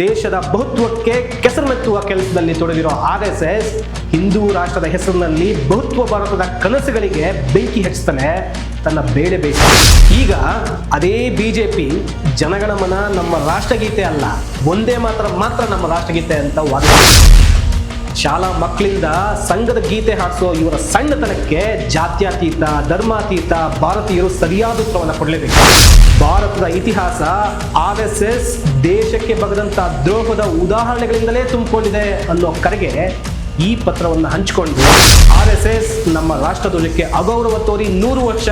ದೇಶದ ಬಹುತ್ವಕ್ಕೆ ಕೆಸರುಮೆತ್ತುವ ಕೆಲಸದಲ್ಲಿ ತೊಡಗಿರೋ ಆರ್ ಎಸ್ ಎಸ್ ಹಿಂದೂ ರಾಷ್ಟ್ರದ ಹೆಸರಿನಲ್ಲಿ ಬಹುತ್ವ ಭಾರತದ ಕನಸುಗಳಿಗೆ ಬೆಂಕಿ ಹಚ್ತಾನೆ, ತನ್ನ ಬೇಳೆ ಬೇಕು ಈಗ ಅದೇ ಬಿಜೆಪಿ ಜನಗಣಮನ ನಮ್ಮ ರಾಷ್ಟ್ರಗೀತೆ ಅಲ್ಲ, ಒಂದೇ ಮಾತ್ರ ಮಾತ್ರ ನಮ್ಮ ರಾಷ್ಟ್ರಗೀತೆ ಅಂತ ವಾದಿಸಿದೆ ಶಾಲಾ ಮಕ್ಕಳಿಂದ ಸಂಘದ ಗೀತೆ ಹಾಡಿಸೋ ಇವರ ಸಣ್ಣತನಕ್ಕೆ ಜಾತ್ಯತೀತ, ಧರ್ಮಾತೀತ ಭಾರತೀಯರು ಸರಿಯಾದ ಉತ್ತರವನ್ನು ಕೊಡಲೇಬೇಕು. ಭಾರತದ ಇತಿಹಾಸ ಆರ್ ಎಸ್ ಎಸ್ ದೇಶಕ್ಕೆ ಬಗದಂತ ದ್ರೋಹದ ಉದಾಹರಣೆಗಳಿಂದಲೇ ತುಂಬಿಕೊಂಡಿದೆ ಅನ್ನೋ ಕರೆಗೆ ಈ ಪತ್ರವನ್ನು ಹಂಚಿಕೊಂಡು ಆರ್ ಎಸ್ ಎಸ್ ನಮ್ಮ ರಾಷ್ಟ್ರಧ್ವಜಕ್ಕೆ ಅಗೌರವ ತೋರಿ ನೂರು ವರ್ಷ,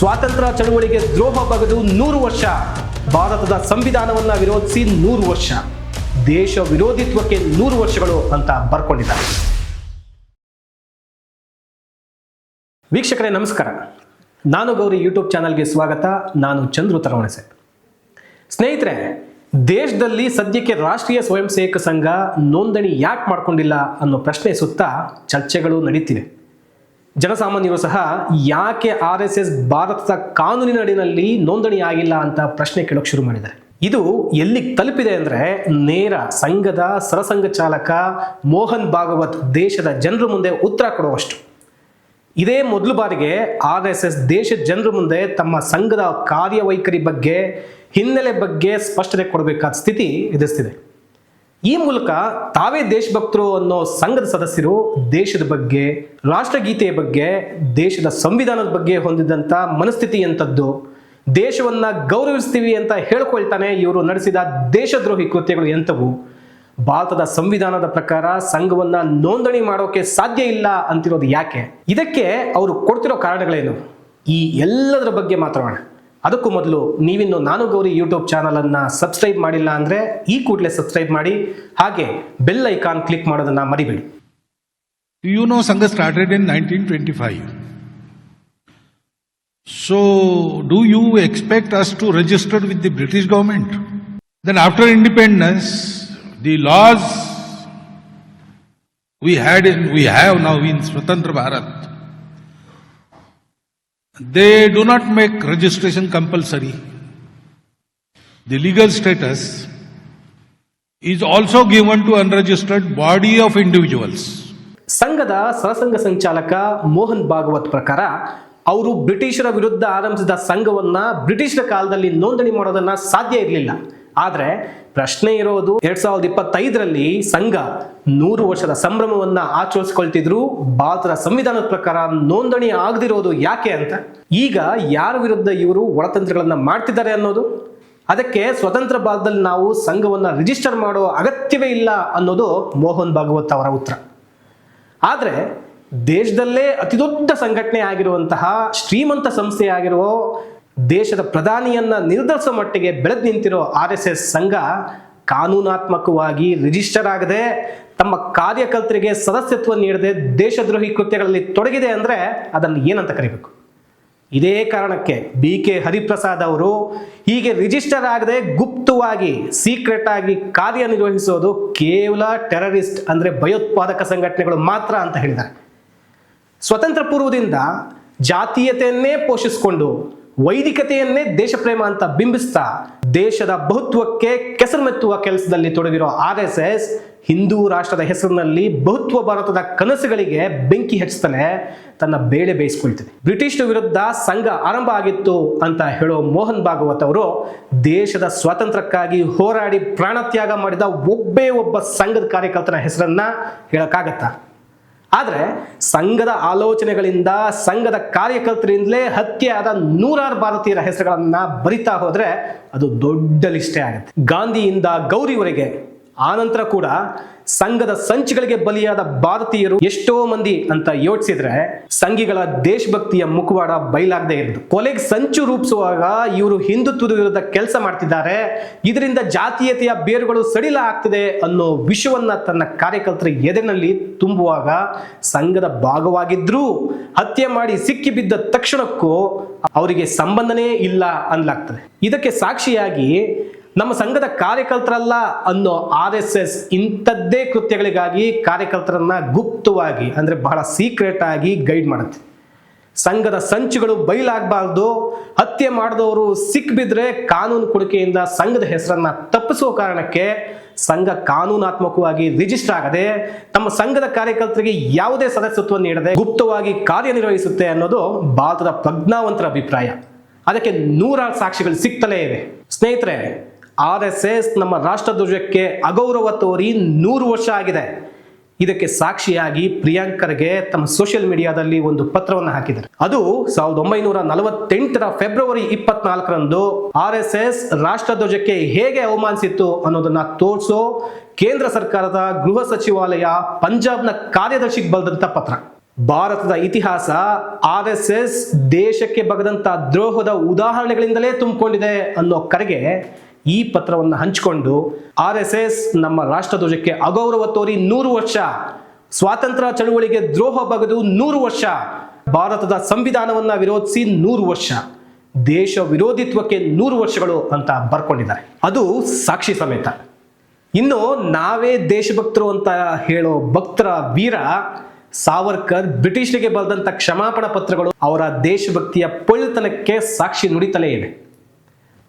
ಸ್ವಾತಂತ್ರ್ಯ ಚಳುವಳಿಗೆ ದ್ರೋಹ ಬಗೆದು ನೂರು ವರ್ಷ, ಭಾರತದ ಸಂವಿಧಾನವನ್ನು ವಿರೋಧಿಸಿ ನೂರು ವರ್ಷ. ದೇಶ ವಿರೋಧಿತ್ವಕ್ಕೆ ನೂರು ವರ್ಷಗಳು ಅಂತ ಬರ್ಕೊಂಡಿದ್ದಾರೆ. ವೀಕ್ಷಕರೇ, ನಮಸ್ಕಾರ. ನಾನು ಗೌರಿ ಯೂಟ್ಯೂಬ್ ಚಾನಲ್ಗೆ ಸ್ವಾಗತ. ನಾನು ಚಂದ್ರು ತರವಣಸೆ ಸ್ನೇಹಿತರೆ, ದೇಶದಲ್ಲಿ ಸದ್ಯಕ್ಕೆ ರಾಷ್ಟ್ರೀಯ ಸ್ವಯಂ ಸೇವಕ ಸಂಘ ನೋಂದಣಿ ಯಾಕೆ ಮಾಡ್ಕೊಂಡಿಲ್ಲ ಅನ್ನೋ ಪ್ರಶ್ನೆ ಸುತ್ತ ಚರ್ಚೆಗಳು ನಡೀತಿವೆ. ಜನಸಾಮಾನ್ಯರು ಸಹ ಯಾಕೆ ಆರ್ ಎಸ್ ಎಸ್ ಭಾರತದ ಕಾನೂನಿನ ಅಡಿನಲ್ಲಿ ನೋಂದಣಿ ಆಗಿಲ್ಲ ಅಂತ ಪ್ರಶ್ನೆ ಕೇಳೋಕೆ ಶುರು ಮಾಡಿದ್ದಾರೆ. ಇದು ಎಲ್ಲಿ ತಲುಪಿದೆ ಅಂದ್ರೆ ನೇರ ಸಂಘದ ಸರಸಂಘ ಚಾಲಕ ಮೋಹನ್ ಭಾಗವತ್ ದೇಶದ ಜನರ ಮುಂದೆ ಉತ್ತರ ಕೊಡುವಷ್ಟು. ಇದೇ ಮೊದಲ ಬಾರಿಗೆ ಆರ್ ಎಸ್ ಎಸ್ ದೇಶದ ಜನರ ಮುಂದೆ ತಮ್ಮ ಸಂಘದ ಕಾರ್ಯವೈಖರಿ ಬಗ್ಗೆ, ಹಿನ್ನೆಲೆ ಬಗ್ಗೆ ಸ್ಪಷ್ಟನೆ ಕೊಡಬೇಕಾದ ಸ್ಥಿತಿ ಎದುರಿಸ್ತಿದೆ. ಈ ಮೂಲಕ ತಾವೇ ದೇಶಭಕ್ತರು ಅನ್ನೋ ಸಂಘದ ಸದಸ್ಯರು ದೇಶದ ಬಗ್ಗೆ, ರಾಷ್ಟ್ರಗೀತೆಯ ಬಗ್ಗೆ, ದೇಶದ ಸಂವಿಧಾನದ ಬಗ್ಗೆ ಹೊಂದಿದ್ದಂಥ ಮನಸ್ಥಿತಿ ಎಂಥದ್ದು ದೇಶವನ್ನ ಗೌರವಿಸ್ತೀವಿ ಅಂತ ಹೇಳ್ಕೊಳ್ತಾನೆ ಇವರು ನಡೆಸಿದ ದೇಶದ್ರೋಹಿ ಕೃತ್ಯಗಳು ಎಂಥವು? ಭಾರತದ ಸಂವಿಧಾನದ ಪ್ರಕಾರ ಸಂಘವನ್ನ ನೋಂದಣಿ ಮಾಡೋಕೆ ಸಾಧ್ಯ ಇಲ್ಲ ಅಂತಿರೋದು ಯಾಕೆ? ಇದಕ್ಕೆ ಅವರು ಕೊಡ್ತಿರೋ ಕಾರಣಗಳೇನು? ಈ ಎಲ್ಲದರ ಬಗ್ಗೆ ಮಾತಾಡೋಣ. ಅದಕ್ಕೂ ಮೊದಲು ನೀವಿನ್ನು ನಾನು ಗೌರಿ ಯೂಟ್ಯೂಬ್ ಚಾನಲನ್ನು ಸಬ್ಸ್ಕ್ರೈಬ್ ಮಾಡಿಲ್ಲ ಅಂದ್ರೆ ಈ ಕೂಡಲೇ ಸಬ್ಸ್ಕ್ರೈಬ್ ಮಾಡಿ. ಹಾಗೆ ಬೆಲ್ ಐಕಾನ್ ಕ್ಲಿಕ್ ಮಾಡೋದನ್ನ ಮರಿಬೇಡಿ. You know Sangh started in nineteen twenty 1925. So, do you expect us to register with the British government? Then, after independence, the laws we had in, we have now in Swatantra Bharat, they do not make registration compulsory. The legal status is also given to unregistered body of individuals. ಸಂಘದ ಸರಸಂಘ ಸಂಚಾಲಕ ಮೋಹನ್ ಭಾಗವತ್ ಪ್ರಕಾರ ಅವರು ಬ್ರಿಟಿಷರ ವಿರುದ್ಧ ಆರಂಭಿಸಿದ ಸಂಘವನ್ನ ಬ್ರಿಟಿಷರ ಕಾಲದಲ್ಲಿ ನೋಂದಣಿ ಮಾಡೋದನ್ನ ಸಾಧ್ಯ ಇರಲಿಲ್ಲ. ಆದರೆ ಪ್ರಶ್ನೆ ಇರೋದು ಎರಡ್ ಸಾವಿರದ ಇಪ್ಪತ್ತೈದರಲ್ಲಿ ಸಂಘ ನೂರು ವರ್ಷದ ಸಂಭ್ರಮವನ್ನ ಆಚರಿಸ್ಕೊಳ್ತಿದ್ರು. ಭಾರತದ ಸಂವಿಧಾನದ ಪ್ರಕಾರ ನೋಂದಣಿ ಆಗದಿರೋದು ಯಾಕೆ ಅಂತ. ಈಗ ಯಾರ ವಿರುದ್ಧ ಇವರು ಒಳತಂತ್ರಗಳನ್ನ ಮಾಡ್ತಿದ್ದಾರೆ ಅನ್ನೋದು. ಅದಕ್ಕೆ ಸ್ವತಂತ್ರ ಭಾರತದಲ್ಲಿ ನಾವು ಸಂಘವನ್ನ ರಿಜಿಸ್ಟರ್ ಮಾಡೋ ಅಗತ್ಯವೇ ಇಲ್ಲ ಅನ್ನೋದು ಮೋಹನ್ ಭಾಗವತ್ ಅವರ ಉತ್ತರ. ಆದರೆ ದೇಶದಲ್ಲೇ ಅತಿದೊಡ್ಡ ಸಂಘಟನೆ ಆಗಿರುವಂತಹ ಶ್ರೀಮಂತ ಸಂಸ್ಥೆ ಆಗಿರುವ ದೇಶದ ಪ್ರಧಾನಿಯನ್ನ ನಿರ್ಧರಿಸೋ ಮಟ್ಟಿಗೆ ಬೆಳೆದು ನಿಂತಿರೋ ಆರ್ ಎಸ್ ಎಸ್ ಸಂಘ ಕಾನೂನಾತ್ಮಕವಾಗಿ ರಿಜಿಸ್ಟರ್ ಆಗದೆ ತಮ್ಮ ಕಾರ್ಯಕರ್ತರಿಗೆ ಸದಸ್ಯತ್ವ ನೀಡದೆ ದೇಶದ್ರೋಹಿ ಕೃತ್ಯಗಳಲ್ಲಿ ತೊಡಗಿದೆ ಅಂದ್ರೆ ಅದನ್ನು ಏನಂತ ಕರಿಬೇಕು? ಇದೇ ಕಾರಣಕ್ಕೆ ಬಿ ಕೆ ಹರಿಪ್ರಸಾದ್ ಅವರು ಹೀಗೆ ರಿಜಿಸ್ಟರ್ ಆಗದೆ ಗುಪ್ತವಾಗಿ ಸೀಕ್ರೆಟ್ ಆಗಿ ಕಾರ್ಯನಿರ್ವಹಿಸೋದು ಕೇವಲ ಟೆರರಿಸ್ಟ್ ಅಂದ್ರೆ ಭಯೋತ್ಪಾದಕ ಸಂಘಟನೆಗಳು ಮಾತ್ರ ಅಂತ ಹೇಳಿದ್ದಾರೆ. ಸ್ವತಂತ್ರ ಪೂರ್ವದಿಂದ ಜಾತೀಯತೆಯನ್ನೇ ಪೋಷಿಸಿಕೊಂಡು ವೈದಿಕತೆಯನ್ನೇ ದೇಶಪ್ರೇಮ ಅಂತ ಬಿಂಬಿಸ್ತಾ ದೇಶದ ಬಹುತ್ವಕ್ಕೆ ಕೆಸರುಮೆತ್ತುವ ಕೆಲಸದಲ್ಲಿ ತೊಡಗಿರೋ ಆರ್ ಎಸ್ ಎಸ್ ಹಿಂದೂ ರಾಷ್ಟ್ರದ ಹೆಸರಿನಲ್ಲಿ ಬಹುತ್ವ ಭಾರತದ ಕನಸುಗಳಿಗೆ ಬೆಂಕಿ ಹಚ್ತಾನೆ ತನ್ನ ಬೇಳೆ ಬೇಯಿಸ್ಕೊಳ್ತಿದೆ. ಬ್ರಿಟಿಷರ ವಿರುದ್ಧ ಸಂಘ ಆರಂಭ ಆಗಿತ್ತು ಅಂತ ಹೇಳೋ ಮೋಹನ್ ಭಾಗವತ್ ಅವರು ದೇಶದ ಸ್ವಾತಂತ್ರ್ಯಕ್ಕಾಗಿ ಹೋರಾಡಿ ಪ್ರಾಣತ್ಯಾಗ ಮಾಡಿದ ಒಬ್ಬೇ ಒಬ್ಬ ಸಂಘದ ಕಾರ್ಯಕರ್ತನ ಹೆಸರನ್ನ ಹೇಳಕ್ಕಾಗತ್ತಾ? ಆದರೆ ಸಂಘದ ಆಲೋಚನೆಗಳಿಂದ, ಸಂಘದ ಕಾರ್ಯಕರ್ತರಿಂದಲೇ ಹತ್ಯೆ ಆದ ನೂರಾರು ಭಾರತೀಯರ ಹೆಸರುಗಳನ್ನು ಬರಿತಾ ಹೋದರೆ ಅದು ದೊಡ್ಡ ಲಿಸ್ಟೇ ಆಗುತ್ತೆ. ಗಾಂಧಿಯಿಂದ ಗೌರಿವರೆಗೆ ಆನಂತರ ಕೂಡ ಸಂಘದ ಸಂಚುಗಳಿಗೆ ಬಲಿಯಾದ ಭಾರತೀಯರು ಎಷ್ಟೋ ಮಂದಿ ಅಂತ ಯೋಚಿಸಿದ್ರೆ ಸಂಘಿಗಳ ದೇಶಭಕ್ತಿಯ ಮುಖವಾಡ ಬಯಲಾಗದೆ ಇರೋದು ಕೊಲೆಗೆ ಸಂಚು ರೂಪಿಸುವಾಗ ಇವರು ಹಿಂದುತ್ವದ ವಿರುದ್ಧ ಕೆಲಸ ಮಾಡ್ತಿದ್ದಾರೆ. ಇದರಿಂದ ಜಾತೀಯತೆಯ ಬೇರುಗಳು ಸಡಿಲ ಆಗ್ತದೆ ಅನ್ನೋ ವಿಷವನ್ನ ತನ್ನ ಕಾರ್ಯಕರ್ತರ ಎದೆನಲ್ಲಿ ತುಂಬುವಾಗ ಸಂಘದ ಭಾಗವಾಗಿದ್ರೂ. ಹತ್ಯೆ ಮಾಡಿ ಸಿಕ್ಕಿ ಬಿದ್ದ ತಕ್ಷಣಕ್ಕೂ ಅವರಿಗೆ ಸಂಬಂಧನೇ ಇಲ್ಲ ಅನ್ಲಾಗ್ತದೆ ಇದಕ್ಕೆ ಸಾಕ್ಷಿಯಾಗಿ ನಮ್ಮ ಸಂಘದ ಕಾರ್ಯಕರ್ತರಲ್ಲ ಅನ್ನೋ ಆರ್ ಎಸ್ ಎಸ್ ಇಂಥದ್ದೇ ಕೃತ್ಯಗಳಿಗಾಗಿ ಕಾರ್ಯಕರ್ತರನ್ನ ಗುಪ್ತವಾಗಿ, ಅಂದ್ರೆ ಬಹಳ ಸೀಕ್ರೆಟ್ ಆಗಿ ಗೈಡ್ ಮಾಡುತ್ತೆ. ಸಂಘದ ಸಂಚುಗಳು ಬಯಲಾಗಬಾರ್ದು ಹತ್ಯೆ ಮಾಡಿದವರು ಸಿಕ್ಬಿದ್ರೆ ಕಾನೂನು ಕೊಡುಗೆಯಿಂದ ಸಂಘದ ಹೆಸರನ್ನ ತಪ್ಪಿಸುವ ಕಾರಣಕ್ಕೆ ಸಂಘ ಕಾನೂನಾತ್ಮಕವಾಗಿ ರಿಜಿಸ್ಟರ್ ಆಗದೆ, ತಮ್ಮ ಸಂಘದ ಕಾರ್ಯಕರ್ತರಿಗೆ ಯಾವುದೇ ಸದಸ್ಯತ್ವ ನೀಡದೆ ಗುಪ್ತವಾಗಿ ಕಾರ್ಯನಿರ್ವಹಿಸುತ್ತೆ ಅನ್ನೋದು ಭಾರತದ ಪ್ರಜ್ಞಾವಂತರ ಅಭಿಪ್ರಾಯ. ಅದಕ್ಕೆ ನೂರಾರು ಸಾಕ್ಷಿಗಳು ಸಿಗ್ತಲೇ ಇವೆ. ಸ್ನೇಹಿತರೆ ಆರ್ ಎಸ್ ಎಸ್ ನಮ್ಮ ರಾಷ್ಟ್ರಧ್ವಜಕ್ಕೆ ಅಗೌರವ ತೋರಿ ನೂರು ವರ್ಷ ಆಗಿದೆ. ಇದಕ್ಕೆ ಸಾಕ್ಷಿಯಾಗಿ ಪ್ರಿಯಾಂಕರ್ಗೆ ತಮ್ಮ ಸೋಷಿಯಲ್ ಮೀಡಿಯಾದಲ್ಲಿ ಒಂದು ಪತ್ರವನ್ನು ಹಾಕಿದ್ದಾರೆ. ಅದು ಸಾವಿರದ ಒಂಬೈನೂರ ನಲವತ್ತೆಂಟರ ಫೆಬ್ರವರಿ ಇಪ್ಪತ್ನಾಲ್ಕರಂದು ಆರ್ ಎಸ್ ಎಸ್ ರಾಷ್ಟ್ರಧ್ವಜಕ್ಕೆ ಹೇಗೆ ಅವಮಾನಿಸಿತ್ತು ಅನ್ನೋದನ್ನ ತೋರಿಸೋ ಕೇಂದ್ರ ಸರ್ಕಾರದ ಗೃಹ ಸಚಿವಾಲಯ ಪಂಜಾಬ್ನ ಕಾರ್ಯದರ್ಶಿಗೆ ಬರೆದಂತ ಪತ್ರ. ಭಾರತದ ಇತಿಹಾಸ ಆರ್ ಎಸ್ ಎಸ್ ದೇಶಕ್ಕೆ ಬಗದಂತ ದ್ರೋಹದ ಉದಾಹರಣೆಗಳಿಂದಲೇ ತುಂಬಿಕೊಂಡಿದೆ ಅನ್ನೋ ಕರೆಗೆ ಈ ಪತ್ರವನ್ನು ಹಂಚಿಕೊಂಡು ಆರ್ ಎಸ್ ಎಸ್ ನಮ್ಮ ರಾಷ್ಟ್ರಧ್ವಜಕ್ಕೆ ಅಗೌರವ ತೋರಿ ನೂರು ವರ್ಷ, ಸ್ವಾತಂತ್ರ್ಯ ಚಳುವಳಿಗೆ ದ್ರೋಹ ಬಗೆದು ನೂರು ವರ್ಷ, ಭಾರತದ ಸಂವಿಧಾನವನ್ನ ವಿರೋಧಿಸಿ ನೂರು ವರ್ಷ, ದೇಶ ವಿರೋಧಿತ್ವಕ್ಕೆ ನೂರು ವರ್ಷಗಳು ಅಂತ ಬರ್ಕೊಂಡಿದ್ದಾರೆ. ಅದು ಸಾಕ್ಷಿ ಸಮೇತ. ಇನ್ನು ನಾವೇ ದೇಶಭಕ್ತರು ಅಂತ ಹೇಳೋ ಭಕ್ತರ ವೀರ ಸಾವರ್ಕರ್, ಬ್ರಿಟಿಷರಿಗೆ ಬರೆದಂತ ಕ್ಷಮಾಪಣ ಪತ್ರಗಳು ಅವರ ದೇಶಭಕ್ತಿಯ ಪೊಳ್ತನಕ್ಕೆ ಸಾಕ್ಷಿ ನುಡಿತಲೇ ಇವೆ.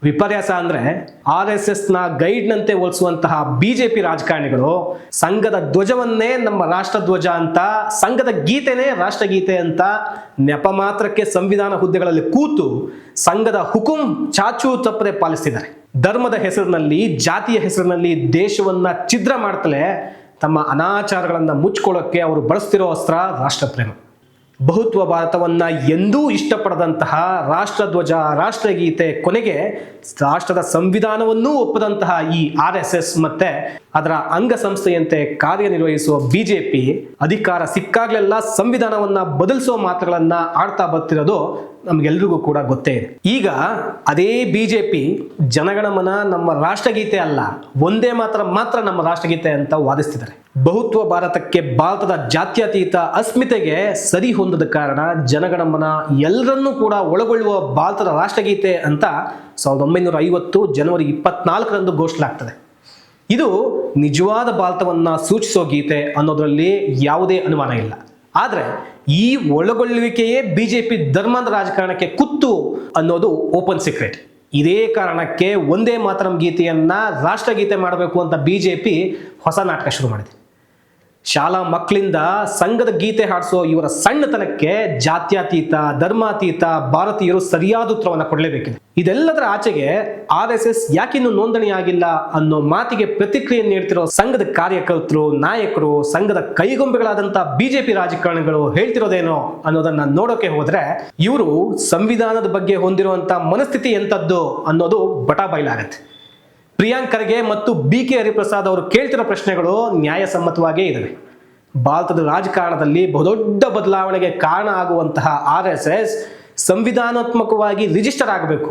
ವಿಪರ್ಯಾಸ ಅಂದ್ರೆ ಆರ್ ಎಸ್ ಎಸ್ನ ಗೈಡ್ನಂತೆ ಹೋಲಿಸುವಂತಹ ಬಿಜೆಪಿ ರಾಜಕಾರಣಿಗಳು ಸಂಘದ ಧ್ವಜವನ್ನೇ ನಮ್ಮ ರಾಷ್ಟ್ರಧ್ವಜ ಅಂತ, ಸಂಘದ ಗೀತೆನೇ ರಾಷ್ಟ್ರಗೀತೆ ಅಂತ ನೆಪ ಮಾತ್ರಕ್ಕೆ ಸಂವಿಧಾನ ಹುದ್ದೆಗಳಲ್ಲಿ ಕೂತು ಸಂಘದ ಹುಕುಂ ಚಾಚು ತಪ್ಪದೆ ಪಾಲಿಸ್ತಿದ್ದಾರೆ. ಧರ್ಮದ ಹೆಸರಿನಲ್ಲಿ, ಜಾತಿಯ ಹೆಸರಿನಲ್ಲಿ ದೇಶವನ್ನ ಛಿದ್ರ ಮಾಡ್ತಲೇ ತಮ್ಮ ಅನಾಚಾರಗಳನ್ನ ಮುಚ್ಕೊಳ್ಳೋಕೆ ಅವರು ಬಳಸ್ತಿರೋ ಅಸ್ತ್ರ ರಾಷ್ಟ್ರಪ್ರೇಮ. ಬಹುತ್ವ ಭಾರತವನ್ನ ಎಂದೂ ಇಷ್ಟಪಡದಂತಹ ರಾಷ್ಟ್ರಧ್ವಜ, ರಾಷ್ಟ್ರಗೀತೆ ಕೊನೆಗೆ ರಾಷ್ಟ್ರದ ಸಂವಿಧಾನವನ್ನೂ ಒಪ್ಪದಂತಹ ಈ ಆರ್ ಎಸ್ ಎಸ್ ಮತ್ತೆ ಅದರ ಅಂಗಸಂಸ್ಥೆಯಂತೆ ಕಾರ್ಯನಿರ್ವಹಿಸುವ ಬಿಜೆಪಿ ಅಧಿಕಾರ ಸಿಕ್ಕಾಗ್ಲೆಲ್ಲ ಸಂವಿಧಾನವನ್ನ ಬದಲಿಸುವ ಮಾತುಗಳನ್ನ ಆಡ್ತಾ ಬರ್ತಿರೋದು ನಮ್ಗೆಲ್ರಿಗೂ ಕೂಡ ಗೊತ್ತೇ ಇದೆ. ಈಗ ಅದೇ ಬಿ ಜೆ ಪಿ ಜನಗಣಮನ ನಮ್ಮ ರಾಷ್ಟ್ರಗೀತೆ ಅಲ್ಲ, ಒಂದೇ ಮಾತ್ರ ಮಾತ್ರ ನಮ್ಮ ರಾಷ್ಟ್ರಗೀತೆ ಅಂತ ವಾದಿಸ್ತಿದ್ದಾರೆ. ಬಹುತ್ವ ಭಾರತಕ್ಕೆ ಭಾರತದ ಜಾತ್ಯತೀತ ಅಸ್ಮಿತೆಗೆ ಸರಿ ಹೊಂದದ ಕಾರಣ ಜನಗಣಮನ ಎಲ್ಲರನ್ನೂ ಕೂಡ ಒಳಗೊಳ್ಳುವ ಭಾರತದ ರಾಷ್ಟ್ರಗೀತೆ ಅಂತ ಸಾವಿರದ ಒಂಬೈನೂರ ಐವತ್ತು ಜನವರಿ ಇಪ್ಪತ್ನಾಲ್ಕರಂದು ಘೋಷಣೆ ಇದು ನಿಜವಾದ ಭಾರತವನ್ನು ಸೂಚಿಸೋ ಗೀತೆ ಅನ್ನೋದರಲ್ಲಿ ಯಾವುದೇ ಅನುಮಾನ ಇಲ್ಲ. ಆದರೆ ಈ ಒಳಗೊಳ್ಳುವಿಕೆಯೇ ಬಿ ಜೆ ಪಿ ಧರ್ಮದ ರಾಜಕಾರಣಕ್ಕೆ ಕುತ್ತು ಅನ್ನೋದು ಓಪನ್ ಸೀಕ್ರೆಟ್. ಇದೇ ಕಾರಣಕ್ಕೆ ಒಂದೇ ಮಾತರಂ ಗೀತೆಯನ್ನ ರಾಷ್ಟ್ರಗೀತೆ ಮಾಡಬೇಕು ಅಂತ ಬಿಜೆಪಿ ಹೊಸ ನಾಟಕ ಶುರು ಮಾಡಿದೆ. ಶಾಲಾ ಮಕ್ಕಳಿಂದ ಸಂಘದ ಗೀತೆ ಹಾಡಿಸೋ ಇವರ ಸಣ್ಣತನಕ್ಕೆ ಜಾತ್ಯಾತೀತ, ಧರ್ಮಾತೀತ, ಭಾರತೀಯರು ಸರಿಯಾದ ಉತ್ತರವನ್ನು ಕೊಡಲೇಬೇಕಿದೆ. ಇದೆಲ್ಲದರ ಆಚೆಗೆ ಆರ್ ಎಸ್ ಎಸ್ ಯಾಕಿನ್ನು ನೋಂದಣಿ ಆಗಿಲ್ಲ ಅನ್ನೋ ಮಾತಿಗೆ ಪ್ರತಿಕ್ರಿಯೆ ನೀಡ್ತಿರೋ ಸಂಘದ ಕಾರ್ಯಕರ್ತರು, ನಾಯಕರು, ಸಂಘದ ಕೈಗೊಂಬೆಗಳಾದಂತಹ ಬಿಜೆಪಿ ರಾಜಕಾರಣಿಗಳು ಹೇಳ್ತಿರೋದೇನೋ ಅನ್ನೋದನ್ನ ನೋಡೋಕೆ ಹೋದ್ರೆ ಇವರು ಸಂವಿಧಾನದ ಬಗ್ಗೆ ಹೊಂದಿರುವಂತಹ ಮನಸ್ಥಿತಿ ಎಂಥದ್ದು ಅನ್ನೋದು ಬಟಾ ಬಯಲಾಗತ್ತೆ ಪ್ರಿಯಾಂಕ್ ಖರ್ಗೆ ಮತ್ತು ಬಿ ಕೆ ಹರಿಪ್ರಸಾದ್ ಅವರು ಕೇಳ್ತಿರೋ ಪ್ರಶ್ನೆಗಳು ನ್ಯಾಯಸಮ್ಮತವಾಗೇ ಇದ್ದಾವೆ ಭಾರತದ ರಾಜಕಾರಣದಲ್ಲಿ ಬಹುದೊಡ್ಡ ಬದಲಾವಣೆಗೆ ಕಾರಣ ಆಗುವಂತಹ ಆರ್ ಎಸ್ ಎಸ್ ಸಂವಿಧಾನಾತ್ಮಕವಾಗಿ ರಿಜಿಸ್ಟರ್ ಆಗಬೇಕು.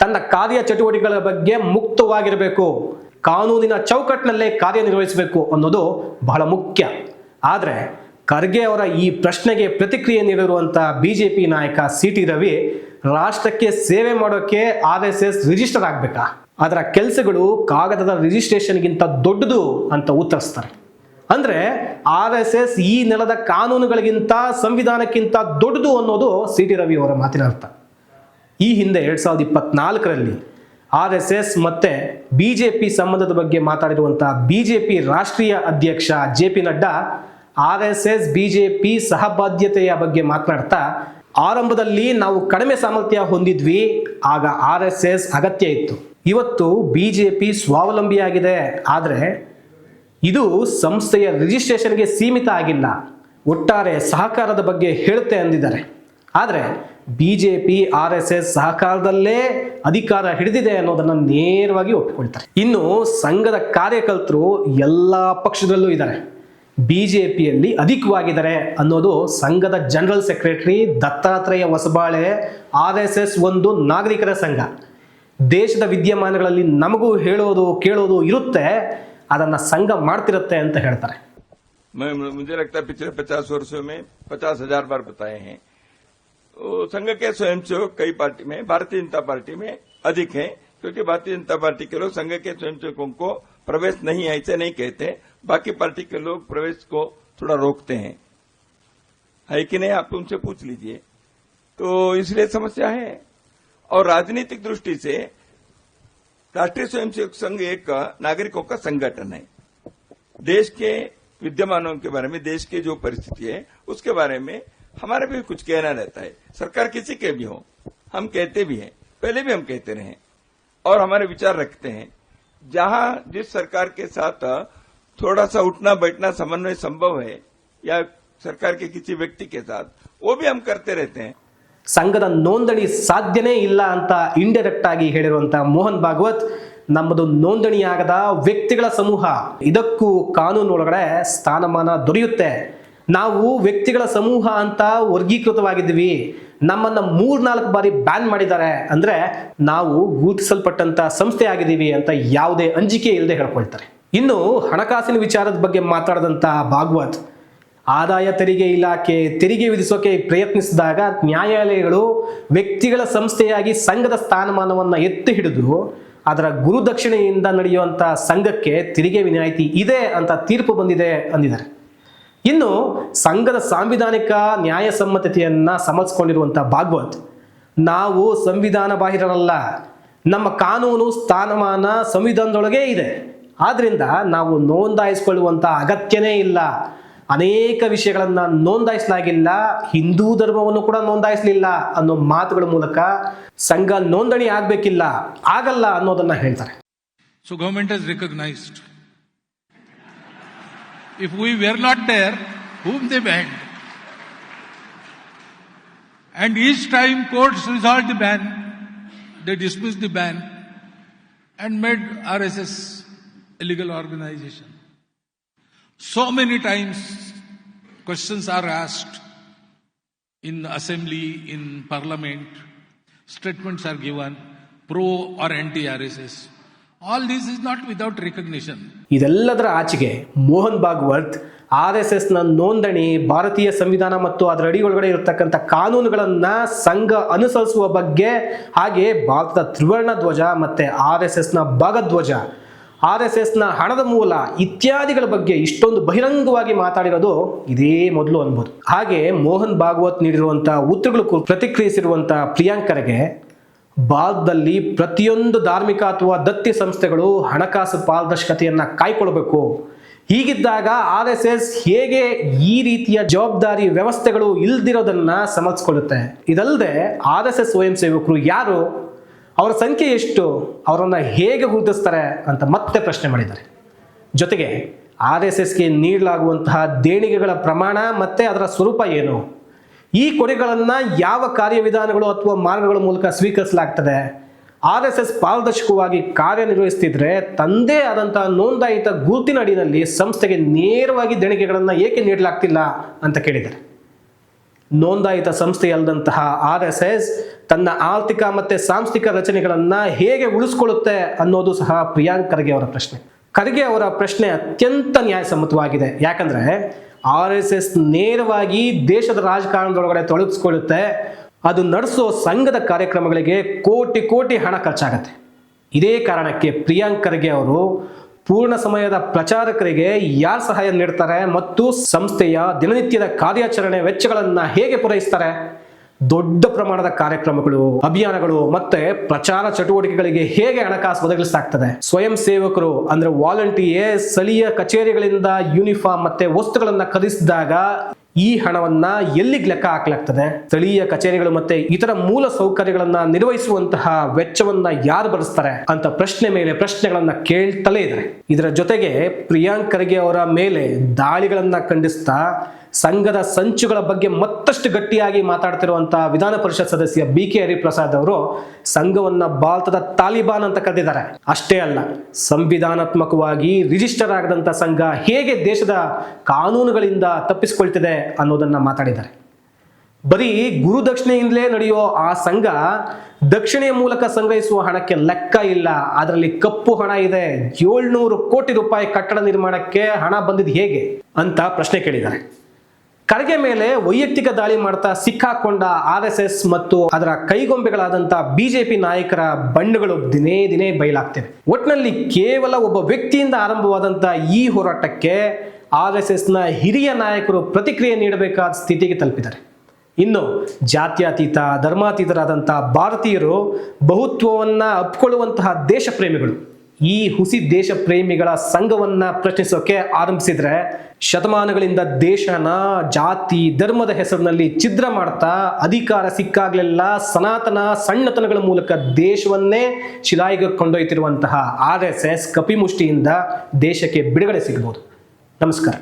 ತನ್ನ ಕಾರ್ಯ ಚಟುವಟಿಕೆಗಳ ಬಗ್ಗೆ ಮುಕ್ತವಾಗಿರಬೇಕು. ಕಾನೂನಿನ ಚೌಕಟ್ಟಿನಲ್ಲೇ ಕಾರ್ಯನಿರ್ವಹಿಸಬೇಕು ಅನ್ನೋದು ಬಹಳ ಮುಖ್ಯ. ಆದರೆ ಖರ್ಗೆ ಅವರ ಈ ಪ್ರಶ್ನೆಗೆ ಪ್ರತಿಕ್ರಿಯೆ ನೀಡಿರುವಂಥ ಬಿಜೆಪಿ ನಾಯಕ ಸಿ ಟಿ ರವಿ ರಾಷ್ಟ್ರಕ್ಕೆ ಸೇವೆ ಮಾಡೋಕ್ಕೆ ಆರ್ ಎಸ್ ಎಸ್ ರಿಜಿಸ್ಟರ್ ಆಗಬೇಕಾ? ಅದರ ಕೆಲಸಗಳು ಕಾಗದದ ರಿಜಿಸ್ಟ್ರೇಷನ್ಗಿಂತ ದೊಡ್ಡದು ಅಂತ ಉತ್ತರಿಸ್ತಾರೆ. ಅಂದರೆ ಆರ್ ಎಸ್ ಎಸ್ ಈ ನೆಲದ ಕಾನೂನುಗಳಿಗಿಂತ ಸಂವಿಧಾನಕ್ಕಿಂತ ದೊಡ್ಡದು ಅನ್ನೋದು ಸಿ ಟಿ ರವಿ ಅವರ ಮಾತಿನ ಅರ್ಥ. ಈ ಹಿಂದೆ ಎರಡು ಸಾವಿರದ ಇಪ್ಪತ್ನಾಲ್ಕರಲ್ಲಿ ಆರ್ ಎಸ್ ಎಸ್ ಮತ್ತೆ ಪಿ ಸಂಬಂಧದ ಬಗ್ಗೆ ಮಾತಾಡಿರುವಂಥ ಬಿ ಜೆ ಪಿ ರಾಷ್ಟ್ರೀಯ ಅಧ್ಯಕ್ಷ J P Nadda R S S B J P ಸಹಬಾಧ್ಯತೆಯ ಬಗ್ಗೆ ಮಾತನಾಡ್ತಾ, ಆರಂಭದಲ್ಲಿ ನಾವು ಕಡಿಮೆ ಸಾಮರ್ಥ್ಯ ಹೊಂದಿದ್ವಿ, ಆಗ ಆರ್ ಎಸ್ ಎಸ್ ಅಗತ್ಯ ಇತ್ತು. ಇವತ್ತು ಬಿ ಜೆ ಪಿ ಸ್ವಾವಲಂಬಿಯಾಗಿದೆ. ಆದರೆ ಇದು ಸಂಸ್ಥೆಯ ರಿಜಿಸ್ಟ್ರೇಷನ್ಗೆ ಸೀಮಿತ ಆಗಿಲ್ಲ. ಒಟ್ಟಾರೆ ಸಹಕಾರದ ಬಗ್ಗೆ ಹೇಳುತ್ತೆ ಅಂದಿದ್ದಾರೆ. ಆದರೆ B J P R S S ಸಹಕಾರದಲ್ಲೇ ಅಧಿಕಾರ ಹಿಡಿದಿದೆ ಅನ್ನೋದನ್ನು ನೇರವಾಗಿ ಒಪ್ಪಿಕೊಳ್ತಾರೆ. ಇನ್ನು ಸಂಘದ ಕಾರ್ಯಕರ್ತರು ಎಲ್ಲ ಪಕ್ಷದಲ್ಲೂ ಇದ್ದಾರೆ. ಬಿ ಜೆ ಪಿಯಲ್ಲಿ ಅಧಿಕವಾಗಿದ್ದಾರೆ ಅನ್ನೋದು ಸಂಘದ general secretary Dattatreya Hosabale, R S S ಒಂದು ನಾಗರಿಕರ ಸಂಘ. ದೇಶದ ವಿದ್ಯಮಾನಗಳಲ್ಲಿ ನಮಗೂ ಹೇಳೋದು ಕೇಳೋದು ಇರುತ್ತೆ ಅದನ್ನ ಸಂಘ ಮಾಡ್ತಿರುತ್ತೆ ಅಂತ ಹೇಳ್ತಾರೆ मैं मुझे लगता है पिछले पचास वर्षों में पचास हजार बार बताए हैं वो संघ के स्वयंसेवक कई पार्टी में भारतीय जनता पार्टी में अधिक हैं क्योंकि भारतीय जनता पार्टी के लोग संघ के स्वयंसेवकों को प्रवेश नहीं है ऐसे नहीं कहते बाकी पार्टी के लोग प्रवेश को थोड़ा रोकते हैं है कि नहीं आप उनसे पूछ लीजिए तो इसलिए समस्या है और राजनीतिक दृष्टि से राष्ट्रीय स्वयंसेवक संघ एक नागरिकों का संगठन है। देश के विद्यमानों के बारे में, देश की जो परिस्थिति है, उसके बारे में हमारा भी कुछ कहना रहता है। सरकार किसी के भी हो, हम कहते भी हैं, पहले भी हम कहते रहे और हमारे विचार रखते हैं। जहाँ जिस सरकार के साथ थोड़ा सा उठना बैठना समन्वय संभव है, या सरकार के किसी व्यक्ति के साथ, वो भी हम करते रहते हैं। ಸಂಘದ ನೋಂದಣಿ ಸಾಧ್ಯನೇ ಇಲ್ಲ ಅಂತ ಇಂಡೈರೆಕ್ಟ್ ಆಗಿ ಹೇಳಿರುವಂತಹ ಮೋಹನ್ ಭಾಗವತ್, ನಮ್ಮದು ನೋಂದಣಿಯಾಗದ ವ್ಯಕ್ತಿಗಳ ಸಮೂಹ. ಇದಕ್ಕೂ ಕಾನೂನು ಒಳಗಡೆ ಸ್ಥಾನಮಾನ ದೊರೆಯುತ್ತೆ. ನಾವು ವ್ಯಕ್ತಿಗಳ ಸಮೂಹ ಅಂತ ವರ್ಗೀಕೃತವಾಗಿದ್ದೀವಿ. ನಮ್ಮನ್ನ ಮೂರ್ನಾಲ್ಕು ಬಾರಿ ಬ್ಯಾನ್ ಮಾಡಿದ್ದಾರೆ. ಅಂದ್ರೆ ನಾವು ಗುರುತಿಸಲ್ಪಟ್ಟಂತ ಸಂಸ್ಥೆ ಆಗಿದ್ದೀವಿ ಅಂತ ಯಾವುದೇ ಅಂಜಿಕೆ ಇಲ್ಲದೆ ಹೇಳ್ಕೊಳ್ತಾರೆ. ಇನ್ನು ಹಣಕಾಸಿನ ವಿಚಾರದ ಬಗ್ಗೆ ಮಾತಾಡದಂತ ಭಾಗವತ್ ಆದಾಯ ತೆರಿಗೆ ಇಲಾಖೆ ತೆರಿಗೆ ವಿಧಿಸೋಕೆ ಪ್ರಯತ್ನಿಸಿದಾಗ ನ್ಯಾಯಾಲಯಗಳು ವ್ಯಕ್ತಿಗಳ ಸಂಸ್ಥೆಯಾಗಿ ಸಂಘದ ಸ್ಥಾನಮಾನವನ್ನು ಎತ್ತಿ ಹಿಡಿದು ಅದರ ಗುರುದಕ್ಷಿಣೆಯಿಂದ ನಡೆಯುವಂಥ ಸಂಘಕ್ಕೆ ತೆರಿಗೆ ವಿನಾಯಿತಿ ಇದೆ ಅಂತ ತೀರ್ಪು ಬಂದಿದೆ ಅಂದಿದ್ದಾರೆ. ಇನ್ನು ಸಂಘದ ಸಾಂವಿಧಾನಿಕ ನ್ಯಾಯಸಮ್ಮತತೆಯನ್ನು ಸಮರ್ಸ್ಕೊಂಡಿರುವಂಥ ಭಾಗವತ್, ನಾವು ಸಂವಿಧಾನ ಬಾಹಿರರಲ್ಲ, ನಮ್ಮ ಕಾನೂನು ಸ್ಥಾನಮಾನ ಸಂವಿಧಾನದೊಳಗೇ ಇದೆ. ಆದ್ದರಿಂದ ನಾವು ನೋಂದಾಯಿಸಿಕೊಳ್ಳುವಂಥ ಅಗತ್ಯನೇ ಇಲ್ಲ. ಅನೇಕ ವಿಷಯಗಳನ್ನು ನೋಂದಾಯಿಸಲಾಗಿಲ್ಲ, ಹಿಂದೂ ಧರ್ಮವನ್ನು ಕೂಡ ನೋಂದಾಯಿಸಲಿಲ್ಲ ಅನ್ನೋ ಮಾತುಗಳ ಮೂಲಕ ಸಂಘ ನೋಂದಣಿ ಆಗಬೇಕಿಲ್ಲ, ಆಗಲ್ಲ ಅನ್ನೋದನ್ನ ಹೇಳ್ತಾರೆ. So government is recognised if we were not there whom the ban and is time courts resolve the ban they dismiss the ban and made R S S legal organisation So many times questions are asked in assembly, in parliament, statements are given pro or anti RSS. All this is not without recognition. ಇದೆಲ್ಲದರ ಆಚೆಗೆ Mohan Bhagwat R S ಎಸ್ನ ನೋಂದಣಿ ಭಾರತೀಯ ಸಂವಿಧಾನ ಮತ್ತು ಅದರ ಅಡಿ ಒಳಗಡೆ ಇರತಕ್ಕಂಥ ಕಾನೂನುಗಳನ್ನ ಸಂಘ ಅನುಸರಿಸುವ ಬಗ್ಗೆ ಹಾಗೆ ಭಾರತದ ತ್ರಿವರ್ಣ ಧ್ವಜ ಮತ್ತೆ ಆರ್ ಎಸ್ ಎಸ್ನ ಭಾಗಧ್ವಜ ಆರ್ ಎಸ್ ಎಸ್ನ ಹಣದ ಮೂಲ ಇತ್ಯಾದಿಗಳ ಬಗ್ಗೆ ಇಷ್ಟೊಂದು ಬಹಿರಂಗವಾಗಿ ಮಾತಾಡಿರೋದು ಇದೇ ಮೊದಲು ಅನ್ಬೋದು. ಹಾಗೆ ಮೋಹನ್ ಭಾಗವತ್ ನೀಡಿರುವಂತಹ ಉತ್ತರಗಳು ಕುರಿತು ಪ್ರತಿಕ್ರಿಯಿಸಿರುವಂತಹ ಪ್ರಿಯಾಂಕರ್ಗೆ ಭಾರತದಲ್ಲಿ ಪ್ರತಿಯೊಂದು ಧಾರ್ಮಿಕ ಅಥವಾ ದತ್ತಿ ಸಂಸ್ಥೆಗಳು ಹಣಕಾಸು ಪಾರದರ್ಶಕತೆಯನ್ನು ಕಾಯ್ಕೊಳ್ಬೇಕು. ಹೀಗಿದ್ದಾಗ ಆರ್ ಎಸ್ ಎಸ್ ಹೇಗೆ ಈ ರೀತಿಯ ಜವಾಬ್ದಾರಿ ವ್ಯವಸ್ಥೆಗಳು ಇಲ್ದಿರೋದನ್ನ ಸಮರ್ಥಿಸಿಕೊಳ್ಳುತ್ತೆ. ಇದಲ್ಲದೆ ಆರ್ ಎಸ್ ಎಸ್ ಸ್ವಯಂ ಸೇವಕರು ಯಾರು? ಅವರ ಸಂಖ್ಯೆ ಎಷ್ಟು? ಅವರನ್ನು ಹೇಗೆ ಗುರುತಿಸ್ತಾರೆ ಅಂತ ಮತ್ತೆ ಪ್ರಶ್ನೆ ಮಾಡಿದ್ದಾರೆ. ಜೊತೆಗೆ ಆರ್ ಎಸ್ ಎಸ್ಗೆ ನೀಡಲಾಗುವಂತಹ ದೇಣಿಗೆಗಳ ಪ್ರಮಾಣ ಮತ್ತೆ ಅದರ ಸ್ವರೂಪ ಏನು? ಈ ಕೊಡುಗೆಗಳನ್ನು ಯಾವ ಕಾರ್ಯವಿಧಾನಗಳು ಅಥವಾ ಮಾರ್ಗಗಳ ಮೂಲಕ ಸ್ವೀಕರಿಸಲಾಗ್ತದೆ? ಆರ್ ಎಸ್ ಎಸ್ ಪಾರದರ್ಶಕವಾಗಿ ಕಾರ್ಯನಿರ್ವಹಿಸ್ತಿದ್ರೆ ತಂದೇ ಆದಂತಹ ನೋಂದಾಯಿತ ಗುರುತಿನ ಅಡಿನಲ್ಲಿ ಸಂಸ್ಥೆಗೆ ನೇರವಾಗಿ ದೇಣಿಗೆಗಳನ್ನು ಏಕೆ ನೀಡಲಾಗ್ತಿಲ್ಲ ಅಂತ ಕೇಳಿದ್ದಾರೆ. ನೋಂದಾಯಿತ ಸಂಸ್ಥೆಯಲ್ಲದಂತಹ ಆರ್ ಎಸ್ ಎಸ್ ತನ್ನ ಆರ್ಥಿಕ ಮತ್ತೆ ಸಾಂಸ್ಥಿಕ ರಚನೆಗಳನ್ನು ಹೇಗೆ ಉಳಿಸ್ಕೊಳ್ಳುತ್ತೆ ಅನ್ನೋದು ಸಹ ಪ್ರಿಯಾಂಕ್ ಖರ್ಗೆ ಅವರ ಪ್ರಶ್ನೆ. ಖರ್ಗೆ ಅವರ ಪ್ರಶ್ನೆ ಅತ್ಯಂತ ನ್ಯಾಯಸಮ್ಮತವಾಗಿದೆ. ಯಾಕಂದ್ರೆ ಆರ್ ಎಸ್ ಎಸ್ ನೇರವಾಗಿ ದೇಶದ ರಾಜಕಾರಣದೊಳಗಡೆ ತೊಡಗಿಸ್ಕೊಳ್ಳುತ್ತೆ. ಅದು ನಡೆಸೋ ಸಂಘದ ಕಾರ್ಯಕ್ರಮಗಳಿಗೆ ಕೋಟಿ ಕೋಟಿ ಹಣ ಖರ್ಚಾಗತ್ತೆ. ಇದೇ ಕಾರಣಕ್ಕೆ ಪ್ರಿಯಾಂಕ್ ಖರ್ಗೆ ಅವರು ಪೂರ್ಣ ಸಮಯದ ಪ್ರಚಾರಕರಿಗೆ ಯಾರು ಸಹಾಯ ನೀಡ್ತಾರೆ ಮತ್ತು ಸಂಸ್ಥೆಯ ದಿನನಿತ್ಯದ ಕಾರ್ಯಾಚರಣೆ ವೆಚ್ಚಗಳನ್ನ ಹೇಗೆ ಪೂರೈಸ್ತಾರೆ? ದೊಡ್ಡ ಪ್ರಮಾಣದ ಕಾರ್ಯಕ್ರಮಗಳು, ಅಭಿಯಾನಗಳು ಮತ್ತೆ ಪ್ರಚಾರ ಚಟುವಟಿಕೆಗಳಿಗೆ ಹೇಗೆ ಹಣಕಾಸು ಒದಗಿಸಲಾಗ್ತದೆ? ಸ್ವಯಂ ಸೇವಕರು ಅಂದ್ರೆ ವಾಲಂಟಿಯರ್ ಸ್ಥಳೀಯ ಕಚೇರಿಗಳಿಂದ ಯೂನಿಫಾರ್ಮ್ ಮತ್ತೆ ವಸ್ತುಗಳನ್ನ ಖರೀದಿಸಿದಾಗ ಈ ಹಣವನ್ನ ಎಲ್ಲಿಗೆ ಲೆಕ್ಕ ಹಾಕಲಾಗ್ತದೆ? ಸ್ಥಳೀಯ ಕಚೇರಿಗಳು ಮತ್ತೆ ಇತರ ಮೂಲ ಸೌಕರ್ಯಗಳನ್ನ ನಿರ್ವಹಿಸುವಂತಹ ವೆಚ್ಚವನ್ನ ಯಾರು ಭರಿಸ್ತಾರೆ ಅಂತ ಪ್ರಶ್ನೆ ಮೇಲೆ ಪ್ರಶ್ನೆಗಳನ್ನ ಕೇಳ್ತಲೇ ಇದ್ದಾರೆ. ಇದರ ಜೊತೆಗೆ ಪ್ರಿಯಾಂಕ್ ಖರ್ಗೆ ಅವರ ಮೇಲೆ ದಾಳಿಗಳನ್ನು ಖಂಡಿಸ್ತಾ ಸಂಘದ ಸಂಚುಗಳ ಬಗ್ಗೆ ಮತ್ತಷ್ಟು ಗಟ್ಟಿಯಾಗಿ ಮಾತಾಡ್ತಿರುವಂತಹ ವಿಧಾನ ಪರಿಷತ್ ಸದಸ್ಯ ಬಿ ಕೆ ಹರಿಪ್ರಸಾದ್ ಅವರು ಸಂಘವನ್ನ ಭಾರತದ ತಾಲಿಬಾನ್ ಅಂತ ಕರೆದಿದ್ದಾರೆ. ಅಷ್ಟೇ ಅಲ್ಲ, ಸಂವಿಧಾನಾತ್ಮಕವಾಗಿ ರಿಜಿಸ್ಟರ್ ಆಗದಂತ ಸಂಘ ಹೇಗೆ ದೇಶದ ಕಾನೂನುಗಳಿಂದ ತಪ್ಪಿಸಿಕೊಳ್ತಿದೆ ಅನ್ನೋದನ್ನ ಮಾತಾಡಿದ್ದಾರೆ. ಬರೀ ಗುರುದಕ್ಷಿಣೆಯಿಂದಲೇ ನಡೆಯೋ ಆ ಸಂಘ ದಕ್ಷಿಣೆಯ ಮೂಲಕ ಸಂಗ್ರಹಿಸುವ ಹಣಕ್ಕೆ ಲೆಕ್ಕ ಇಲ್ಲ. ಅದರಲ್ಲಿ ಕಪ್ಪು ಹಣ ಇದೆ. ಏಳ್ನೂರು ಕೋಟಿ ರೂಪಾಯಿ ಕಟ್ಟಡ ನಿರ್ಮಾಣಕ್ಕೆ ಹಣ ಬಂದಿದ್ದು ಹೇಗೆ? ಅಂತ ಪ್ರಶ್ನೆ ಕೇಳಿದ್ದಾರೆ. ಖರ್ಗೆ ಮೇಲೆ ವೈಯಕ್ತಿಕ ದಾಳಿ ಮಾಡ್ತಾ ಸಿಕ್ಕಾಕೊಂಡ ಆರ್ ಎಸ್ ಎಸ್ ಮತ್ತು ಅದರ ಕೈಗೊಂಬೆಗಳಾದಂತಹ ಬಿಜೆಪಿ ನಾಯಕರ ಬಣ್ಣಗಳು ದಿನೇ ದಿನೇ ಬಯಲಾಗ್ತಿವೆ. ಒಟ್ನಲ್ಲಿ ಕೇವಲ ಒಬ್ಬ ವ್ಯಕ್ತಿಯಿಂದ ಆರಂಭವಾದಂತಹ ಈ ಹೋರಾಟಕ್ಕೆ ಆರ್ ಎಸ್ ಎಸ್ನ ಹಿರಿಯ ನಾಯಕರು ಪ್ರತಿಕ್ರಿಯೆ ನೀಡಬೇಕಾದ ಸ್ಥಿತಿಗೆ ತಲುಪಿದ್ದಾರೆ. ಇನ್ನು ಜಾತ್ಯತೀತ, ಧರ್ಮಾತೀತರಾದಂಥ ಭಾರತೀಯರು ಬಹುತ್ವವನ್ನು ಅಪ್ಕೊಳ್ಳುವಂತಹ ದೇಶ ಪ್ರೇಮಿಗಳು ಈ ಹುಸಿ ದೇಶ ಪ್ರೇಮಿಗಳ ಸಂಘವನ್ನ ಪ್ರಶ್ನಿಸೋಕೆ ಆರಂಭಿಸಿದ್ರೆ ಶತಮಾನಗಳಿಂದ ದೇಶನ ಜಾತಿ, ಧರ್ಮದ ಹೆಸರಿನಲ್ಲಿ ಛಿದ್ರ ಮಾಡ್ತಾ ಅಧಿಕಾರ ಸಿಕ್ಕಾಗ್ಲೆಲ್ಲ ಸನಾತನ ಸಣ್ಣತನಗಳ ಮೂಲಕ ದೇಶವನ್ನೇ ಶಿಲಾಯಿಗೆ ಕೊಂಡೊಯ್ತಿರುವಂತಹ ಆರ್ ಎಸ್ ಎಸ್ ಕಪಿಮುಷ್ಟಿಯಿಂದ ದೇಶಕ್ಕೆ ಬಿಡುಗಡೆ ಸಿಗಬಹುದು. ನಮಸ್ಕಾರ.